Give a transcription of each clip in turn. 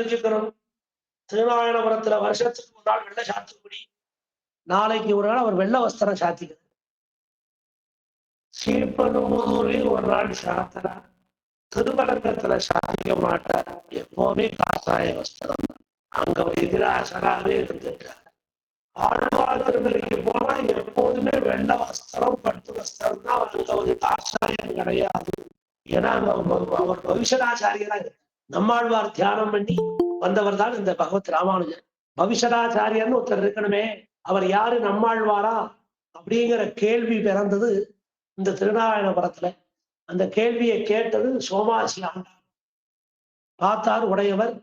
தெரிஞ்சுக்கணும். திருநாராயணபுரத்துல வருஷத்துக்கு ஒரு நாள் வெள்ளை சாத்துக்குடி. நாளைக்கு ஒரு நாள் அவர் வெள்ளை வஸ்திரம் சாத்திக்கிறார். ஸ்ரீபெரும்புதூரில் ஒரு நாள் சாத்தினார். திருமணத்துல சாத்திக்க மாட்டார். எப்பவுமே காசாய வஸ்திரம் அங்க எதிராசராகவே இருந்துட்டார். ஆழ்வார் திருமலைக்கு போனா எப்போதுமே வெள்ளை வஸ்திரம் பட்டு வஸ்திரம் தான். அங்க ஒரு காசாயம் கிடையாது. ஏன்னா அங்க அவர் அவர் இருக்கு நம்மாழ்வார் தியானம் பண்ணி வந்தவர் தான் இந்த பகவத் ராமானுஜர். பவிஷதாச்சாரியர்னு ஒருத்தர் இருக்கணுமே அவர் யாரு நம்மாழ்வாரா? அப்படிங்கிற கேள்வி பிறந்தது இந்த திருநாராயணபுரத்துல. அந்த கேள்வியை கேட்டது சோமாசி ஆண்டார் பார்த்தார் உடையவர்.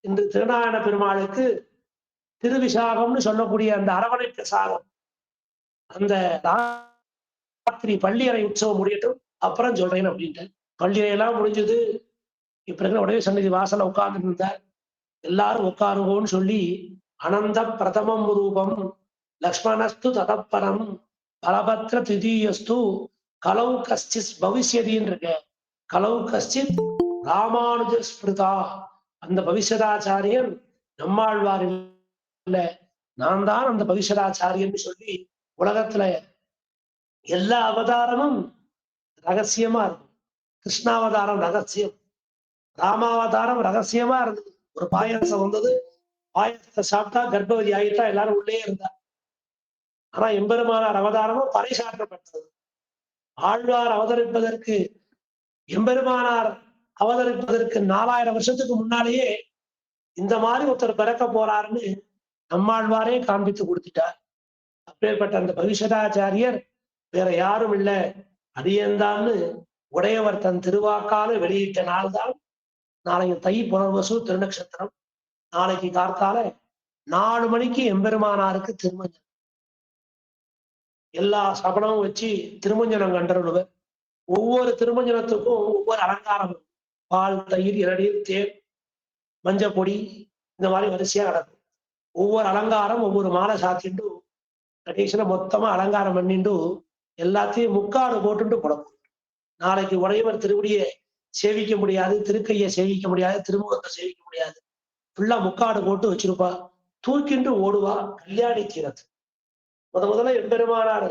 இன்று திருநாராயண பெருமாளுக்கு திருவிசாகம்னு சொல்லக்கூடிய அந்த அரவணைப்பு சாகம். அந்த ராத்திரி பள்ளியறை உற்சவம் முடியட்டும் அப்புறம் சொல்றேன் அப்படின்ட்டு பள்ளியறையெல்லாம் முடிஞ்சது இப்ப இருக்கிற உடைய சன்னதி வாசல்ல உட்கார்ந்து இருந்தார் எல்லாரும் உட்காருவோம்னு சொல்லி அனந்த பிரதமம் ரூபம் லக்ஷ்மணஸ்து ததப்பரம் பலபத்ர திதீயஸ்து கலவு கஷ்டித் பவிஷ்யதின்னு இருக்க கலவு கஷ்டித் ராமானுஜ ஸ்மிருதா அந்த பவிஷ்யதாச்சாரியன் நம்மாழ்வார் இல்ல நான் தான் அந்த பவிஷ்யதாச்சாரியன்னு சொல்லி உலகத்துல எல்லா அவதாரமும் ரகசியமா இருக்கும். கிருஷ்ணாவதாரம் ரகசியம். ராமாவதாரம் ரகசியமா இருந்தது ஒரு பாயாசம் வந்தது. பாயாசத்தை சாப்பிட்டா கர்ப்பவதி ஆகிட்டா எல்லாரும் உள்ளே இருந்தா ஆனா எம்பெருமானார் அவதாரமும் பறைசாற்றப்பட்டது. ஆழ்வார் அவதரிப்பதற்கு எம்பெருமானார் அவதரிப்பதற்கு நாலாயிரம் வருஷத்துக்கு முன்னாலேயே இந்த மாதிரி ஒருத்தர் பிறக்க போறாருன்னு நம்மாழ்வாரே காண்பித்து கொடுத்துட்டார். அப்படிப்பட்ட அந்த பவிஷதாச்சாரியர் வேற யாரும் இல்லை. அடியந்தான்னு உடையவர் தன் திருவாக்கால வெளியிட்ட நாள்தான் நாளைக்கு தை புனர்வசு திருநக்ஷத்திரம். நாளைக்கு கார்த்தால நாலு மணிக்கு எம்பெருமானாருக்கு திருமஞ்சனம். எல்லா சபனமும் வச்சு திருமஞ்சனம் கண்டருடுவர் ஒவ்வொரு திருமஞ்சனத்துக்கும் ஒவ்வொரு அலங்காரம். பால் தயிர் இளநீர் தேன் மஞ்சள் பொடி இந்த மாதிரி வரிசையா நடக்கும். ஒவ்வொரு அலங்காரம் ஒவ்வொரு மாலை சாத்திண்டு கடைசியில மொத்தமா அலங்காரம் பண்ணிண்டு எல்லாத்தையும் முக்காடு போட்டுட்டு புடப்போம் நாளைக்கு உடையவர் திருவடியை சேவிக்க முடியாது திருக்கையை சேவிக்க முடியாது திருமுகத்தை சேவிக்க முடியாது. ஃபுல்லா முக்காடு போட்டு வச்சிருப்பா. தூக்கிண்டு ஓடுவா கல்யாணி தீரத்து. முத முதல்ல எம்பெருமானார்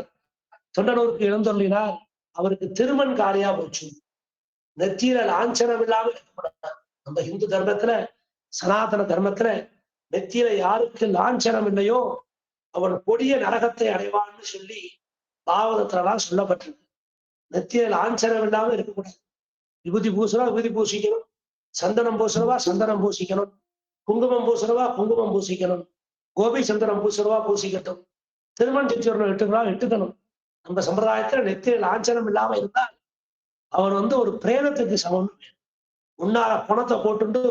தொண்டனூருக்கு எழுந்தொள்ளினார் அவருக்கு திருமண் காரியா போச்சு. நெத்தியில லாஞ்சனம் இல்லாம இருக்கக்கூடாது நம்ம இந்து தர்மத்துல சனாதன தர்மத்துல நெத்தியில யாருக்கு லாஞ்சனம் இல்லையோ அவன் கொடிய நரகத்தை அடைவான்னு சொல்லி பாவதத்துலலாம் சொல்லப்பட்டிருக்கு. நெத்தியில லாஞ்சனம் இல்லாம இருக்கக்கூடாது விபூதி பூசணும் விபூதி பூசிக்கணும். சந்தனம் பூசணவா சந்தனம் பூசிக்கணும். குங்குமம் பூசணவா குங்குமம் பூசிக்கணும். கோபி சந்தனம் பூசணவா பூசிக்கட்டும். திருமண் சிச்சூர்ணம் எட்டுங்களா எட்டுக்கணும். நம்ம சம்பிரதாயத்துல நெத்தியில் லாஞ்சனம் இல்லாம இருந்தால் அவர் வந்து ஒரு பிரேதத்துக்கு சமம். உன்னால பணத்தை போட்டுண்டு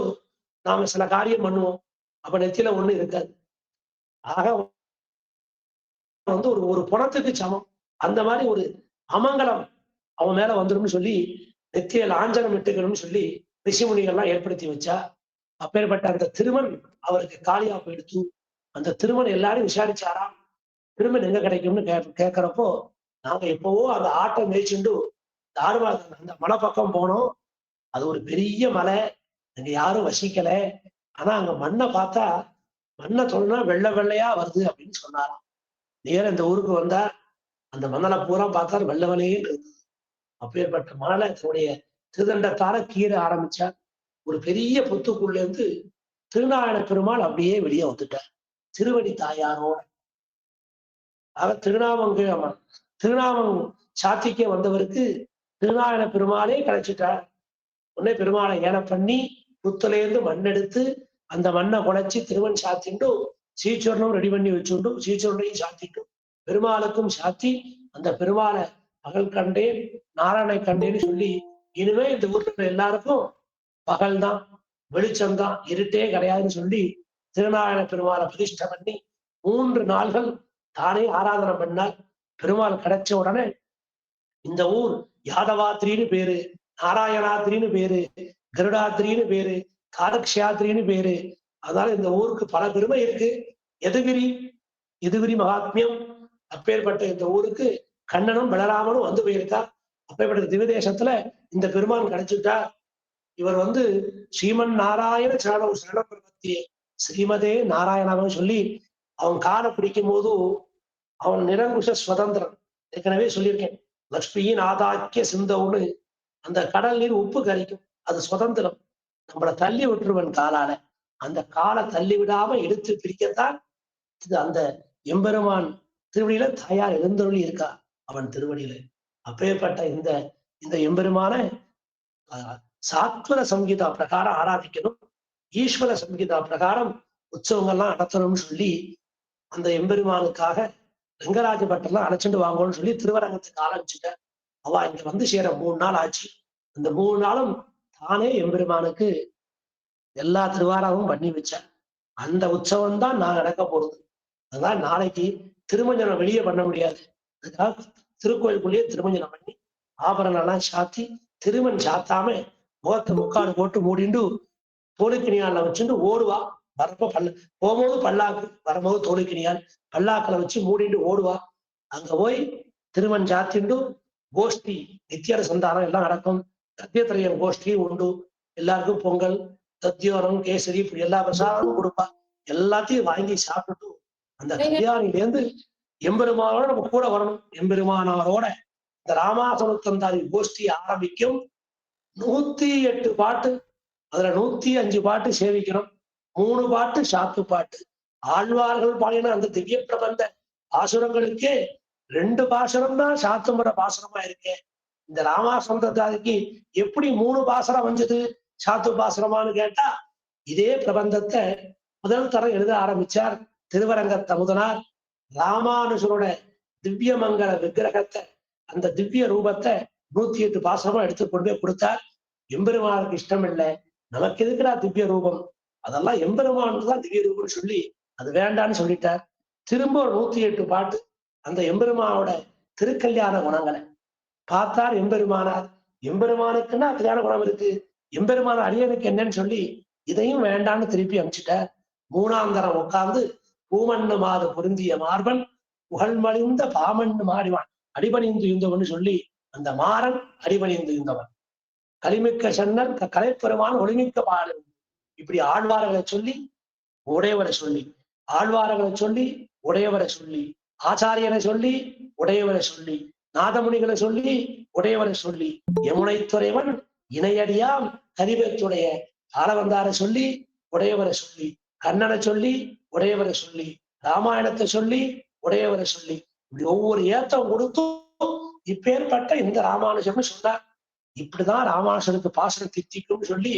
நாம சில காரியம் பண்ணுவோம். அப்ப நெத்தியில ஒண்ணு இருக்காது. ஆக வந்து ஒரு ஒரு பணத்துக்கு சமம். அந்த மாதிரி ஒரு அமங்கலம் அவன் மேல வந்துரும்னு சொல்லி நெத்திய லாஞ்சனம் இட்டுக்கணும்னு சொல்லி ரிஷிமுனிகள்லாம் ஏற்படுத்தி வச்சா அப்பேற்பட்ட அந்த திருமண் அவருக்கு காலியா போயிடுச்சு அந்த திருமண் எல்லாரும் விசாரிச்சாராம் திருமண் எங்க கிடைக்கும்னு கே கேட்கிறப்போ நாங்க எப்பவோ அந்த ஆட்டை மேய்ச்சுண்டு தார்வாத அந்த மலை பக்கம் போனோம். அது ஒரு பெரிய மலை அங்க யாரும் வசிக்கல. ஆனா அங்க மண்ணை பார்த்தா மண்ணை சொன்னா வெள்ளை வெள்ளையா வருது அப்படின்னு சொன்னாராம். நேரம் இந்த ஊருக்கு வந்தா அந்த மணலை பூரா பார்த்தா வெள்ளை வெள்ளையே இருந்தது அப்பேற்பட்ட மணலை தன்னுடைய திருதண்டத்தால கீற ஆரம்பிச்சார். ஒரு பெரிய புத்துக்குள்ள இருந்து திருநாராயண பெருமாள் அப்படியே வெளியே வந்துட்டார். திருவடி தாயாரோட. ஆக திருநாமங்க திருநாமம் சாத்திக்க வந்தவருக்கு திருநாராயண பெருமாளே கிடைச்சிட்டார். உடனே பெருமாளை ஏன பண்ணி புத்துலேருந்து மண்ணெடுத்து அந்த மண்ணை குழைச்சி திருவன் சாத்திண்டு சீச்சூர்ணம் ரெடி பண்ணி வச்சுண்டும் சீச்சூர்ணையும் சாத்திட்டும் பெருமாளுக்கும் சாத்தி அந்த பெருமாளை பகல் கண்டேன் நாராயணை கண்டேன்னு சொல்லி இனிமே இந்த ஊர்ல எல்லாருக்கும் பகல் தான் வெளிச்சம் தான் இருட்டே கிடையாதுன்னு சொல்லி திருநாராயண பெருமாளை பிரதிஷ்டை பண்ணி மூன்று நாள்கள் தானே ஆராதனை பண்ணால் பெருமாள் கிடைச்ச உடனே இந்த ஊர் யாதவாத்திரின்னு பேரு நாராயணாத்திரின்னு பேரு கருடாத்திரின்னு பேரு காரக்ஷாத்திரின்னு பேரு. அதனால இந்த ஊருக்கு பல பெருமை இருக்கு. எதுகிரி எதுகிரி மகாத்மியம் அப்பேற்பட்ட இந்த ஊருக்கு கண்ணனும் பலராமனும் வந்து போயிருக்கா அப்பேற்பட்ட திவ்ய தேசத்துல இந்த பெருமான் கிடைச்சுட்டா இவர் வந்து ஸ்ரீமன் நாராயண சரணம் சரணம் பிரபத்தியே ஸ்ரீமதே நாராயணாவும் சொல்லி அவன் காலை பிடிக்கும் போது அவன் நிரங்குஷ சுதந்திரன் ஏற்கனவே சொல்லியிருக்கேன். லக்ஷ்மியின் ஆதாக்கிய சிந்தவுன்னு அந்த கடல் நீர் உப்பு கரிக்கும். அது சுதந்திரம். நம்மளை தள்ளி விட்டுருவன் காலால. அந்த காலை தள்ளி விடாம எடுத்து பிரிக்கத்தான் இது அந்த எம்பெருமான் திருவடியில தாயார் எழுந்தருளி இருக்கா. அவன் திருவடியில அப்பேற்பட்ட இந்த இந்த எம்பெருமான சாத்வர சங்கீதா பிரகாரம் ஆராதிக்கணும். ஈஸ்வர சங்கீதா பிரகாரம் உற்சவங்கள்லாம் நடத்தணும்னு சொல்லி அந்த எம்பெருமானுக்காக ரங்கராஜ பட்டர்லாம் அழைச்சிட்டு வாங்கணும்னு சொல்லி திருவரங்கத்துக்கு ஆரம்பிச்சுட்ட அவ இங்க வந்து சேர மூணு நாள் ஆச்சு. அந்த மூணு நாளும் தானே எம்பெருமானுக்கு எல்லா திருவாராவும் பண்ணி வச்சேன் அந்த உற்சவம் தான் நான் நடக்க போறது. அதான் நாளைக்கு திருமஞ்சனம் வெளியே பண்ண முடியாது. அதுக்காக திருக்கோயிலுக்குள்ளேயே திருமஞ்சனம் பண்ணி ஆபரணம் எல்லாம் சாத்தி திருமண் சாத்தாம முகத்தை முக்காடு போட்டு மூடிண்டு தோழிக்கிணியால வச்சுட்டு ஓடுவா. வரப்ப பல்ல போகும்போது பல்லாக்கு வரும்போது தோழிக்கிணியால் பல்லாக்கில் வச்சு மூடிண்டு ஓடுவா. அங்க போய் திருமண் சாத்திண்டு கோஷ்டி நித்தியர சந்தானம் எல்லாம் நடக்கும். சத்தியத்திரையன் கோஷ்டி உண்டு. எல்லாருக்கும் பொங்கல் தத்தியோரம் கேசரி இப்படி எல்லா பிரசாதமும் கொடுப்பா. எல்லாத்தையும் வாங்கி சாப்பிட்டு அந்த கல்யாணிலேருந்து எம்பெருமானோட நம்ம கூட வரணும். எம்பெருமானாரோட இந்த ராமாசமுத்தந்தாதி கோஷ்டி ஆரம்பிக்கும். நூத்தி எட்டு பாட்டு அதுல நூத்தி அஞ்சு பாட்டு சேவிக்கணும் மூணு பாட்டு சாத்து பாட்டு. ஆழ்வார்கள் பாடின அந்த திவ்ய பிரபந்த பாசுரங்களுக்கு ரெண்டு பாசுரம் தான் சாத்துமுறை பாசுரமா இருக்கு. இந்த ராமாசமுத்தந்தாதிக்கு எப்படி மூணு பாசுரம் வந்தது? சாத்து பாசுரமானு கேட்டா இதே பிரபந்தத்தை முதல் தரம் எழுத ஆரம்பிச்சார் திருவரங்க தமுதனார் ராமானுஜரோட திவ்ய மங்கள விக்கிரகத்தை அந்த திவ்ய ரூபத்தை நூத்தி எட்டு பாசமா எடுத்து கொண்டு போய் கொடுத்தார். எம்பெருமானுக்கு இஷ்டம் இல்லை நமக்கு எதுக்குடா திவ்ய ரூபம்? அதெல்லாம் எம்பெருமானுக்கு தான் திவ்ய ரூபம்னு சொல்லி அது வேண்டான்னு சொல்லிட்டார். திரும்ப ஒரு நூத்தி எட்டு பாட்டு அந்த எம்பெருமாவோட திருக்கல்யாண குணங்களை பார்த்தார் எம்பெருமானார். எம்பெருமானுக்குன்னா கல்யாண குணம் இருக்கு. எம்பெருமான அடியனுக்கு என்னன்னு சொல்லி இதையும் வேண்டான்னு திருப்பி அனுப்பிச்சிட்டார். மூணாந்தரம் உட்கார்ந்து பூமண்ணு மாறு பொருந்திய மார்பன் புகழ்மலிந்த பாமண்ணு மாறிவான். அடிபணிந்து இருந்தவன் சொல்லி அந்த மாறன் அடிபணிந்து இருந்தவன் கலிமிக்க சென்னன் கலைப்பெருமான் ஒளிமிக்க பாடல். இப்படி ஆழ்வார்களை சொல்லி உடையவரை சொல்லி ஆழ்வார்களை சொல்லி உடையவரை சொல்லி ஆச்சாரியனை சொல்லி உடையவரை சொல்லி நாதமுனிகளை சொல்லி உடையவரை சொல்லி யமுனை துறைவன் இணையடியாம் கரிபத்துடைய ஆளவந்தாரை சொல்லி உடையவரை சொல்லி கண்ணனை சொல்லி உடையவரை சொல்லி ராமாயணத்தை சொல்லி உடையவரை சொல்லி இப்படி ஒவ்வொரு ஏத்தம் கொடுத்தும் இப்பேற்பட்ட இந்த ராமானுஜம்னு சொன்னார். இப்படிதான் ராமானுஜனுக்கு பாசனம் தித்திக்கும்னு சொல்லி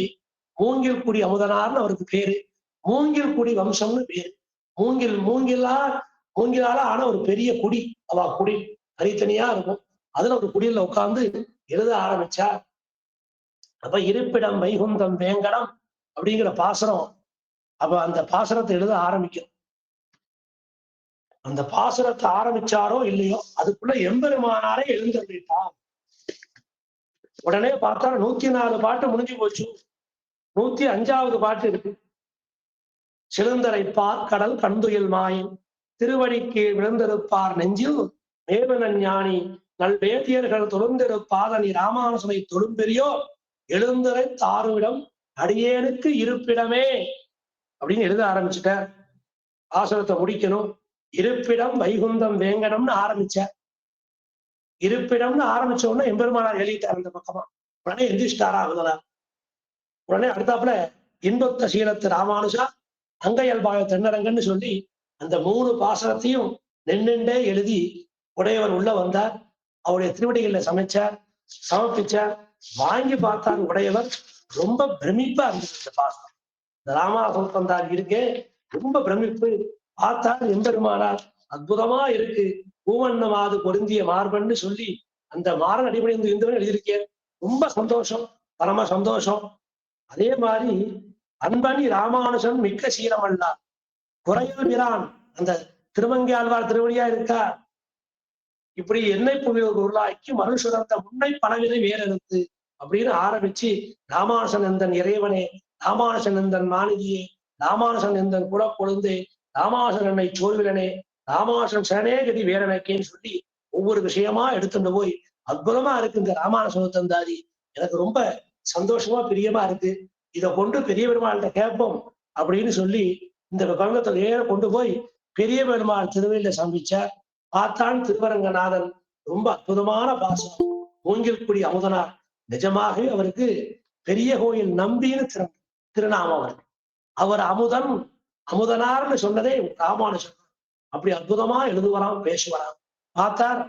மூங்கில் குடி அமுதனார்னு அவருக்கு பேரு. மூங்கில் குடி வம்சம்னு பேரு. மூங்கில் மூங்கிலா மூங்கிலால ஆன ஒரு பெரிய குடி. அவ குடி தனித்தனியா இருக்கும். அதுல ஒரு குடியில உட்கார்ந்து எழுத ஆரம்பிச்சா அப்ப இருப்பிடம் வைகுந்தம் வேங்கடம் அப்படிங்கிற பாசனம் அப்ப அந்த பாசுரத்தை எழுத ஆரம்பிக்கும். அந்த பாசுரத்தை ஆரம்பிச்சாரோ இல்லையோ அதுக்குள்ள எம்பெருமானாரே எழுந்தருளிட்டார். உடனே பார்த்தா நூத்தி நாலு பாட்டு முடிஞ்சு போச்சு. நூத்தி அஞ்சாவது பாட்டு இருக்கு. சிலுந்தரை கடல் கண்துயில் மாயின் திருவடிக்கு விழுந்திருப்பார் நெஞ்சில் மேவன ஞானி நல்வேதியர்கள் தொழுந்திருப்பாதனி ராமானுசனை தொழும்பெரியோ எழுந்தரை தாருவிடம் அடியேனுக்கு இருப்பிடமே அப்படின்னு எழுத ஆரம்பிச்சுட்டேன் ஆசனத்தை முடிக்கணும். இருப்பிடம் வைகுந்தம் வேங்கடம்னு ஆரம்பிச்சேன் இருப்பிடம்னு ஆரம்பிச்ச உடனே எம்பெருமானார் எழுதிட்டார் அந்த பக்கமா. உடனே எந்திரிச்சிட்டாரா அவங்களா உடனே அடுத்தாப்புல இன்பத்த சீலத்து ராமானுஜா அங்கையல்பாய தென்னரங்கன்னு சொல்லி அந்த மூணு பாசனத்தையும் நின்றுண்டே எழுதி உடையவர் உள்ள வந்தார். அவருடைய திருவடிகளில் சமைச்சார் சமர்ப்பிச்சார் வாங்கி பார்த்தார் உடையவர். ரொம்ப பிரமிப்பா இருந்தது இந்த பாசனம். இந்த ராமாசுத்தந்தார் இருக்கேன். ரொம்ப பிரமிப்பு. பார்த்தால் எம்பெருமானார் அற்புதமா இருக்கு. பூவண்ணமாது பொருந்திய மார்பன்னு சொல்லி அந்த மாறன் அடிப்படை இருந்தவன் எழுதியிருக்கேன். ரொம்ப சந்தோஷம். பரம சந்தோஷம். அதே மாதிரி அன்பனி ராமானுஜன் மிக்க சீரமல்லா குறையல் விரான் அந்த திருமங்கை ஆழ்வார் திருவடியா இருக்கா? இப்படி என்னை புவியோர் உருளாக்கி மறு சுரந்த முன்னை பலவினை வேறெடுத்து அப்படின்னு ஆரம்பிச்சு ராமானுசனந்தன் இறைவனே ராமானுசனந்தன் மாநிதியே ராமானுசனந்தன் குல கொழுந்து ராமானுசன் என்னை சோழ்விலனே ராமானுசன் கதி வேறனக்கேன்னு சொல்லி ஒவ்வொரு விஷயமா எடுத்துட்டு போய் அற்புதமா இருக்கு இந்த ராமானுசன தந்தாதி. எனக்கு ரொம்ப சந்தோஷமா பிரியமா இருக்கு. இதை கொண்டு பெரிய பெருமாள்கிட்ட கேட்போம் அப்படின்னு சொல்லி இந்த கங்கத்தை நேர கொண்டு போய் பெரிய பெருமாள் திருவையில சமைச்சார் பார்த்தான் திருவரங்கநாதன் ரொம்ப அற்புதமான பாசம். மூங்கில்குடி அமுதனார். நிஜமாகவே அவருக்கு பெரிய கோயில் நம்பின்னு திரு திருநாமம். அவர் அமுதன் அமுதனார்னு சொன்னதே ராமானுஜன் அப்படி அற்புதமா எழுதுவராம் பேசுவராம். பார்த்தார்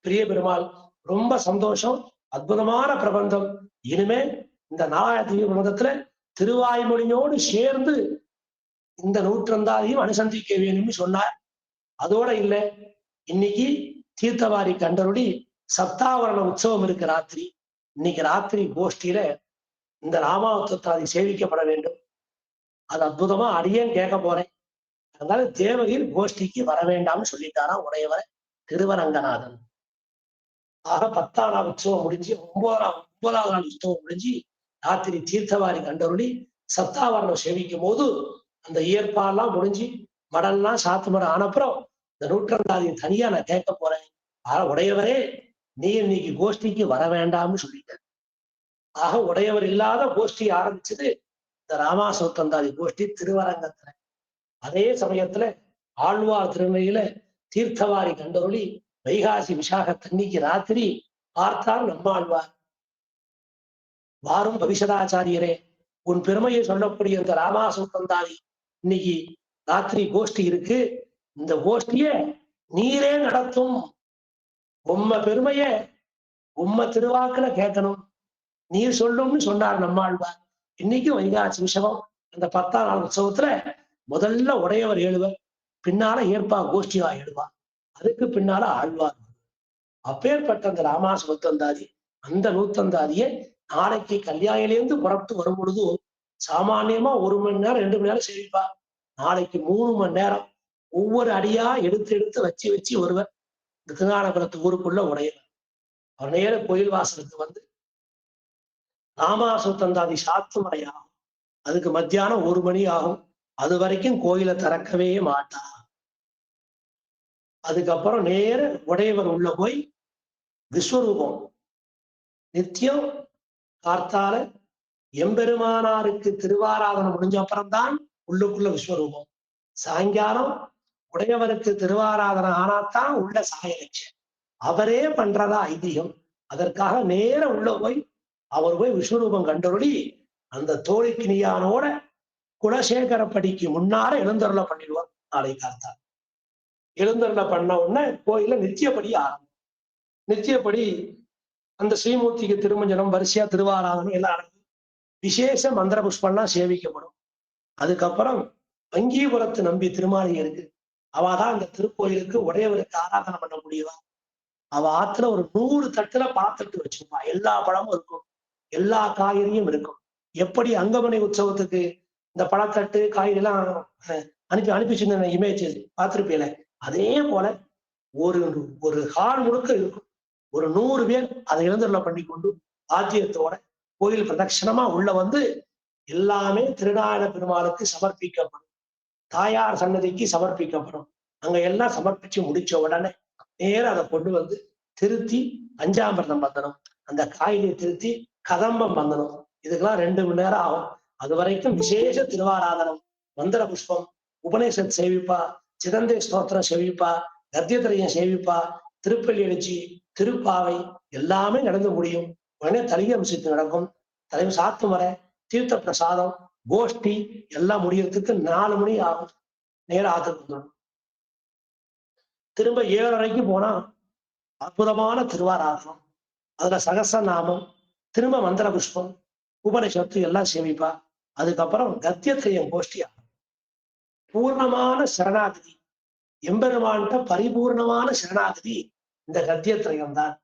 பெரிய பெருமாள் ரொம்ப சந்தோஷம் அற்புதமான பிரபந்தம். இனிமே இந்த நாலாயிரத்தி மதத்துல திருவாய்மொழியோடு சேர்ந்து இந்த நூற்றந்தாதையும் அனுசந்திக்க வேணும்னு சொன்னார். அதோட இல்லை இன்னைக்கு தீர்த்தவாரி கண்டருடி சப்தாவரண உற்சவம் இருக்கு ராத்திரி. இன்னைக்கு ராத்திரி கோஷ்டியில இந்த ராமாவத்தாதி சேவிக்கப்பட வேண்டும். அது அற்புதமா அடியேன் கேட்க போறேன். அதனால தேவகிர் கோஷ்டிக்கு வர வேண்டாம்னு சொல்லிட்டாராம் உடையவரை திருவரங்கநாதன். ஆக பத்தாம் நாள் உற்சவம் முடிஞ்சு ஒன்பதாம் ஒன்பதாவது நாள் உற்சவம் முடிஞ்சு ராத்திரி தீர்த்தவாரி கண்டருளி சத்தாவரணம் சேவிக்கும் போது அந்த ஏற்பாடெல்லாம் முடிஞ்சு மடல்லாம் சாத்து மடம் ஆனப்புறம் இந்த நூற்றந்தாதியை தனியா நான் கேட்க போறேன். ஆக உடையவரே நீ இன்னைக்கு கோஷ்டிக்கு வர வேண்டாம்னு சொல்லிட்டேன். ஆக உடையவர் இல்லாத கோஷ்டி ஆரம்பிச்சது இந்த ராமாசோத்தந்தாதி கோஷ்டி திருவரங்கத்துல. அதே சமயத்துல ஆழ்வார் திருநெல்லையில தீர்த்தவாரி கண்டொருளி வைகாசி விசாக தண்ணிக்கு ராத்திரி பார்த்தார் நம்மாழ்வார். வாரும் பவிஷதாச்சாரியரே உன் பெருமையை சொல்லக்கூடிய இந்த ராமாசோத்தந்தாதி இன்னைக்கு ராத்திரி கோஷ்டி இருக்கு. இந்த கோஷ்டிய நீரே நடத்தும். உம்ம பெருமைய உம்ம திருவாக்குல கேட்கணும். நீர் சொல்லும்னு சொன்னார் நம்மாழ்வார் இன்னைக்கும் வைகாசி விஷமம் அந்த பத்தாம் நாள் உற்சவத்துல முதல்ல உடையவர் எழுவர் பின்னால ஏற்பா கோஷ்டியா எழுவார். அதுக்கு பின்னால ஆழ்வார் அப்பேற்பட்ட அந்த ராமாச நூத்தந்தாதி அந்த நூத்தந்தாதியை நாளைக்கு கல்யாணிலேருந்து புறப்பட்டு வரும் பொழுது சாமானியமா ஒரு மணி நேரம் ரெண்டு மணி நேரம் சேவிப்பா நாளைக்கு மூணு மணி நேரம் ஒவ்வொரு அடியா எடுத்து எடுத்து வச்சு வச்சு வருவர். இந்த திருநானபுரத்து ஊருக்குள்ள உடையவர். அவர் நேர கோயில் வாசலுக்கு வந்து ராமாசுத்தந்தாதி சாத்துமறை ஆகும் அதுக்கு மத்தியானம் ஒரு மணி ஆகும். அது வரைக்கும் கோயிலை திறக்கவே மாட்டா. அதுக்கப்புறம் நேர உடையவர் உள்ள போய் விஸ்வரூபம். நித்தியம் கார்த்தால எம்பெருமானாருக்கு திருவாராதனை முடிஞ்ச அப்புறம்தான் உள்ளுக்குள்ள விஸ்வரூபம். சாயங்காலம் உடையவருக்கு திருவாராதனை ஆனாத்தான் உள்ள சாயலட்சம். அவரே பண்றதா ஐதீகம். அதற்காக நேர உள்ள போய் அவர் போய் விஸ்வரூபம் கண்டொழி அந்த தோழிக்கினியானோட குலசேகரப்படிக்கு முன்னார எழுந்தருள பண்ணிடுவார் நாளை காத்தார் எழுந்தருள பண்ண உடனே கோயில நித்தியப்படி ஆரம்பம். நித்தியப்படி அந்த ஸ்ரீமூர்த்திக்கு திருமஞ்சனம் வரிசையா திருவாராதனம் எல்லாம் நடக்கும் விசேஷ மந்திர புஷ்பம்லாம் சேவிக்கப்படும். அதுக்கப்புறம் வங்கீபுரத்து நம்பி திருமாலி இருக்கு. அவ தான் அந்த திருக்கோயிலுக்கு உடையவருக்கு ஆராதனை பண்ண முடியுதா அவ ஆத்துல ஒரு நூறு தட்டுல பாத்துட்டு வச்சிருப்பா. எல்லா பழமும் இருக்கும். எல்லா காய்கறியும் இருக்கும். எப்படி அங்கமனை உற்சவத்துக்கு இந்த பழத்தட்டு காய்கறி எல்லாம் அனுப்பி அனுப்பிச்சிருந்த இமேஜ் பார்த்திருப்பீல அதே போல ஒரு ஒரு ஹால் முழுக்க இருக்கும். ஒரு நூறு பேர் அதை இழந்துள்ள பண்ணி கொண்டு ஆத்தியத்தோட கோயில் பிரதட்சணமா உள்ள வந்து எல்லாமே திருநாராயண பெருமாளுக்கு சமர்ப்பிக்கப்படும். தாயார் சன்னதிக்கு சமர்ப்பிக்கப்படும். அங்க எல்லாம் சமர்ப்பிச்சு முடிச்ச உடனே நேரம் அதை கொண்டு வந்து திருத்தி பஞ்சாமிர்தம் பந்தனம் அந்த காயிலை திருத்தி கதம்பம் பந்தனம் இதுக்கெல்லாம் ரெண்டு மணி நேரம் ஆகும். அது வரைக்கும் விசேஷ திருவாராதனம். மந்திர புஷ்பம் உபநேசத் சேவிப்பா சிதந்தை ஸ்தோத்திரம் சேவிப்பா கத்தியத்திரையம் சேவிப்பா திருப்பள்ளி எழுச்சி திருப்பாவை எல்லாமே நடந்து முடியும். உடனே தலையம்சத்து நடக்கும். தலைமை சாத்து வர தீர்த்த பிரசாதம் கோஷ்டி எல்லாம் முடியறதுக்கு நாலு மணி ஆகும். நேரம் ஆத்துக்கு வந்துடும் திரும்ப ஏழரைக்கு போனா அற்புதமான திருவாராதனம். அதுல சகச நாமம் திரும்ப மந்திர புஷ்பம் உபனிஷத்து எல்லாம் சேமிப்பா. அதுக்கப்புறம் கத்தியத்திரையம் கோஷ்டி பூர்ணமான சரணாகதி. எம்பெருமான்கிட்ட பரிபூர்ணமான சரணாகதி இந்த கத்தியத்திரயம் தான்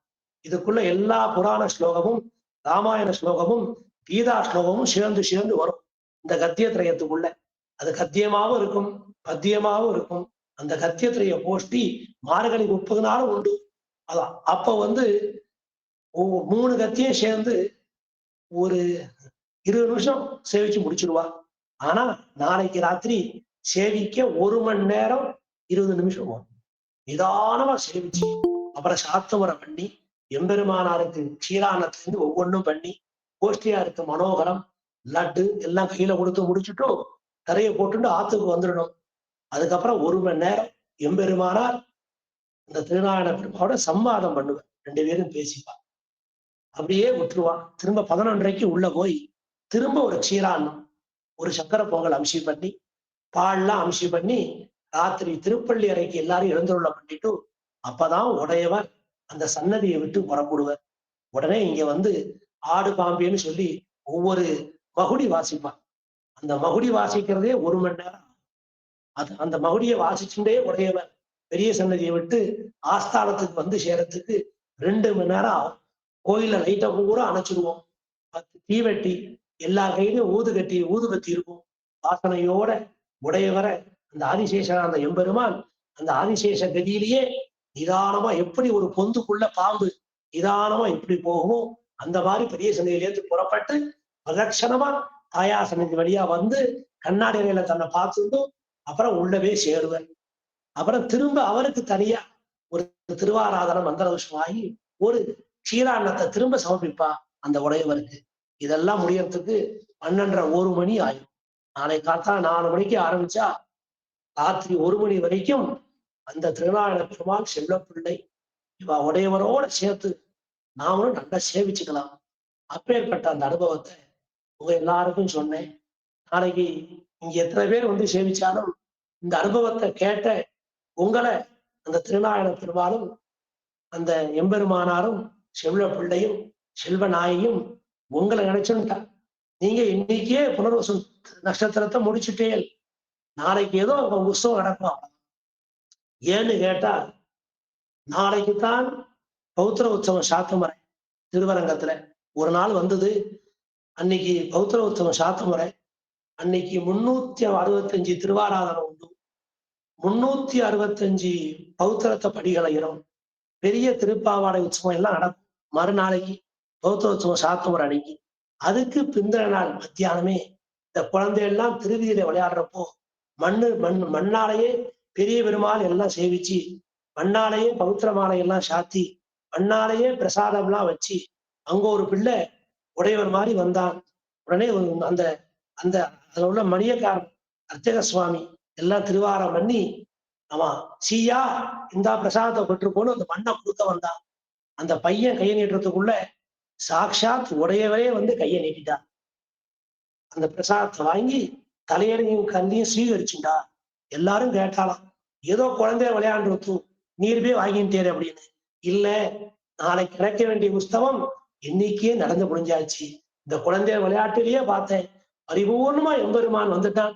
இதுக்குள்ள எல்லா புராண ஸ்லோகமும் ராமாயண ஸ்லோகமும் கீதா ஸ்லோகமும் சேர்ந்து சேர்ந்து வரும். இந்த கத்தியத்திரயத்துக்குள்ள. அது கத்தியமாவும் இருக்கும் பத்தியமாவும் இருக்கும். அந்த கத்தியத்திரைய கோஷ்டி மார்கழி முப்பது நாளும் உண்டு. அதான். அப்ப வந்து மூணு கத்தியும் சேர்ந்து ஒரு இருபது நிமிஷம் சேவிச்சு முடிச்சிருவா. ஆனா நாளைக்கு ராத்திரி சேவிக்க ஒரு மணி நேரம் இருபது நிமிஷம் வரும் நிதானமா சேவிச்சு அப்புறம் சாத்தமுறை பண்ணி எம்பெருமானாருக்கு க்ஷீரானத்திலிருந்து ஒவ்வொன்றும் பண்ணி கோஷ்டியா இருக்க மனோகரம் லட்டு எல்லாம் கையில கொடுத்து முடிச்சுட்டும் தரையை போட்டுட்டு ஆத்துக்கு வந்துடணும். அதுக்கப்புறம் ஒரு மணி நேரம் எம்பெருமானார் இந்த திருநாராயண பெருமாவோட சம்வாதம் பண்ணுவேன் ரெண்டு பேரும் பேசிப்பா அப்படியே விட்டுருவான். திரும்ப பதினொன்றரைக்கு உள்ள போய் திரும்ப ஒரு க்ஷீரான்னம் ஒரு சக்கர பொங்கல் அம்சி பண்ணி பால்லாம் அம்சி பண்ணி ராத்திரி திருப்பள்ளி அறைக்கு எல்லாரும் எழுந்துள்ள பண்ணிட்டு அப்பதான் உடையவர் அந்த சன்னதியை விட்டு புறப்படுவர். உடனே இங்க வந்து ஆடு பாம்பேன்னு சொல்லி ஒவ்வொரு மகுடி வாசிப்பான் அந்த மகுடி வாசிக்கிறதே ஒரு மணி நேரம் அது அந்த மகுடியை வாசிச்சுட்டே உடையவர் பெரிய சன்னதியை விட்டு ஆஸ்தானத்துக்கு வந்து சேரத்துக்கு ரெண்டு மணி நேரம் ஆகும். கோயில்ல லைட்டை பூரா அணைச்சிடுவோம். பத்து தீவெட்டி எல்லா கையிலும் ஊது கட்டி ஊதுபத்தி இருக்கும். வாசனையோட உடையவரை அந்த ஆதிசேஷன் அந்த எம்பெருமான் அந்த ஆதிசேஷ கதியிலேயே நிதானமா எப்படி ஒரு பொந்துக்குள்ள பாம்பு நிதானமா எப்படி போகுமோ அந்த மாதிரி பெரிய சந்தையிலேருந்து புறப்பட்டு பிரதட்சணமா தாயா சன்னதி வழியா வந்து கண்ணாடி அறையில தன்னை பார்த்துட்டும் அப்புறம் உள்ளவே சேருவர். அப்புறம் திரும்ப அவருக்கு தனியா ஒரு திருவாராதனம் மந்திரதோஷமாகி ஒரு க்ஷீராண்ணத்தை திரும்ப சமர்ப்பிப்பா அந்த உடையவருக்கு இதெல்லாம் முடியறதுக்கு பன்னெண்டரை ஒரு மணி ஆயிடும் நாளை காத்தா நாலு மணிக்கு ஆரம்பிச்சா ராத்திரி ஒரு மணி வரைக்கும் அந்த திருநாள பெருமாள் செல்லப்பிள்ளை இவ உடையவரோட சேர்த்து நாமளும் நல்லா சேவிச்சுக்கலாம். அப்பேற்பட்ட அந்த அனுபவத்தை உங்க எல்லாருக்கும் சொன்னேன். நாளைக்கு இங்க எத்தனை பேர் வந்து சேவிச்சாலும் இந்த அனுபவத்தை கேட்ட உங்களை அந்த திருநாயன பெருமாளும் அந்த எம்பெருமானாரும் செல்வ பிள்ளையும் செல்வ நாயையும் உங்களை நினைச்சுட்டா நீங்க இன்னைக்கே புனர்வசு நட்சத்திரத்தை முடிச்சுட்டே நாளைக்கு ஏதோ அங்க உற்சவம் நடக்கும். ஏன்னு கேட்டா நாளைக்கு தான் பௌத்திர உற்சவம் சாத்தமுறை திருவரங்கத்துல. ஒரு நாள் வந்தது. அன்னைக்கு பௌத்திர உற்சவம் சாத்தமுறை அன்னைக்கு முன்னூத்தி அறுபத்தஞ்சு திருவாராதனம் உண்டு. முன்னூத்தி அறுபத்தஞ்சு பௌத்திரத்த படிகளையிடும் பெரிய திருப்பாவாடை உற்சவம் எல்லாம் நடக்கும். மறுநாளைக்கு பௌத்த உற்சவம் சாத்துமுறை அன்னைக்கு அதுக்கு பிந்திர நாள் மத்தியானமே இந்த குழந்தையெல்லாம் திருவிதியில விளையாடுறப்போ மண்ணு மண் மண்ணாலேயே பெரிய பெருமாள் எல்லாம் சேவிச்சு மண்ணாலேயே பௌத்திர மாலை எல்லாம் சாத்தி மண்ணாலேயே பிரசாதம்லாம் வச்சு அங்க ஒரு பிள்ளை உடையவர் மாதிரி வந்தான். உடனே ஒரு- அந்த அந்த அதுல உள்ள மணியக்காரன் அர்ச்சக சுவாமி எல்லாம் திருவாரம் பண்ணி ஆமா சீயா இந்தா பிரசாதத்தை பெற்றுக்கோன்னு அந்த மண்ணை கொடுக்க வந்தான். அந்த பையன் கையை நீட்டுறதுக்குள்ள சாக்ஷாத் உடையவரே வந்து கையை நீட்டிட்டான் அந்த பிரசாதத்தை வாங்கி தலையடையும் கண்ணையும் ஸ்வீகரிச்சுண்டா எல்லாரும் கேட்டாலாம் ஏதோ குழந்தைய விளையாண்டு நீர் போய் வாங்கிட்டேரு அப்படின்னு. இல்ல நாளைக்கு கிடைக்க வேண்டிய புஸ்தகம் இன்னைக்கே நடந்து முடிஞ்சாச்சு. இந்த குழந்தைய விளையாட்டுலயே பார்த்தேன் பரிபூர்ணமா எம்பெருமான் வந்துட்டான்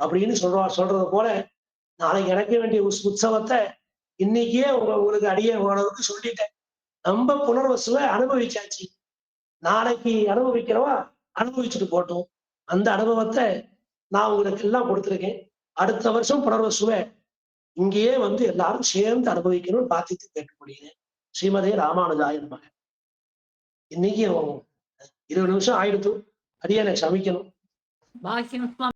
அப்படின்னு சொல்றா சொல்றது போல நாளைக்கு இறக்க வேண்டிய உஸ்- உற்சவத்தை இன்னைக்கே உங்க உங்களுக்கு அடிய ஓரளவுக்கு சொல்லிட்டேன். நம்ம புனர்வசுவை அனுபவிச்சாச்சு. நாளைக்கு அனுபவிக்கிறவா? அனுபவிச்சுட்டு போட்டோம் அந்த அனுபவத்தை நான் உங்களுக்கு எல்லாம் கொடுத்துருக்கேன். அடுத்த வருஷம் புனர்வசுவை இங்கேயே வந்து எல்லாரும் சேர்ந்து அனுபவிக்கணும்னு பார்த்துட்டு கேட்க முடியுது ஸ்ரீமதே ராமானுஜாய நமக. இன்னைக்கு இருபது நிமிஷம் ஆயிடுத்து. அடியே எனக்கு சமைக்கணும். பாக்கியம்